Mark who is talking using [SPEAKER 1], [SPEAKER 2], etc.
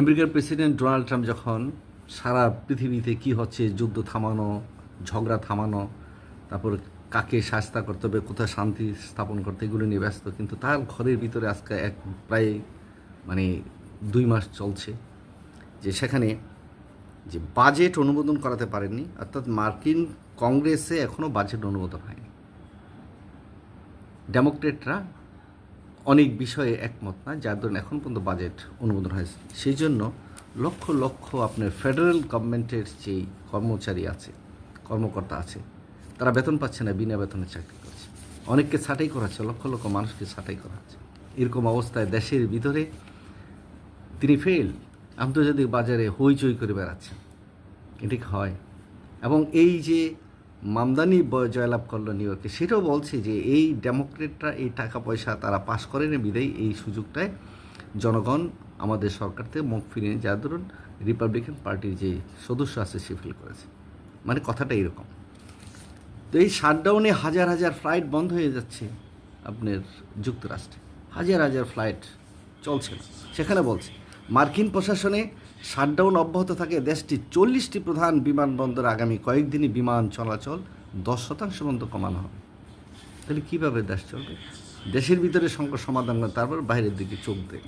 [SPEAKER 1] আমেরিকার president Donald Trump যখন সারা পৃথিবীতে কি হচ্ছে, যুদ্ধ থামানো, ঝগড়া থামানো, তারপর কাকে শাস্তা করতে হবে, কোথায় শান্তি স্থাপন করতে এগুলো নিয়ে ব্যস্ত, কিন্তু তার ঘরের ভিতরে আজকে এক প্রায় মানে দুই মাস চলছে যে সেখানে যে বাজেট অনুমোদন করাতে পারেননি, অর্থাৎ মার্কিন কংগ্রেসে এখনও বাজেট অনুমোদন হয়নি। ডেমোক্রেটরা অনেক বিষয়ে একমত না, যার ধরুন এখন পর্যন্ত বাজেট অনুমোদন হয়েছে। সেই জন্য লক্ষ লক্ষ আপনার ফেডারেল গভর্নমেন্টের যেই কর্মচারী আছে, কর্মকর্তা আছে, তারা বেতন পাচ্ছে না, বিনা বেতনে চাকরি করছে। অনেককে ছাঁটাই করা হচ্ছে লক্ষ লক্ষ মানুষকে ছাঁটাই করা হচ্ছে এরকম অবস্থায় দেশের ভিতরে তিনি ফেল আন্তর্জাতিক বাজারে হইচই করে বেড়াচ্ছেন। এটি হয়। এবং এই যে মামদানি জয়লাভ করল নিউ ইয়র্কে সেটাও বলছে যে এই ডেমোক্রেটরা এই টাকা পয়সা তারা পাশ করেনি বিদায় এই সুযোগটায়। জনগণ আমাদের সরকার থেকে মুখ ফিরিয়ে যার ধরুন রিপাবলিকান পার্টির যে সদস্য আছে, সে ফিল করেছে। মানে কথাটা এরকম। তো এই শাটডাউনে হাজার হাজার ফ্লাইট বন্ধ হয়ে যাচ্ছে আপনার যুক্তরাষ্ট্রে। হাজার হাজার ফ্লাইট চলছে সেখানে বলছে, মার্কিন প্রশাসনে শাটডাউন অব্যাহত থাকে দেশটি চল্লিশটি প্রধান বিমানবন্দর আগামী কয়েকদিনই বিমান চলাচল দশ শতাংশ পর্যন্ত কমানো হবে। তাহলে কীভাবে দেশ চলবে? দেশের ভিতরে সংকট সমাধান করে তারপর বাইরের দিকে চোখ দেয়।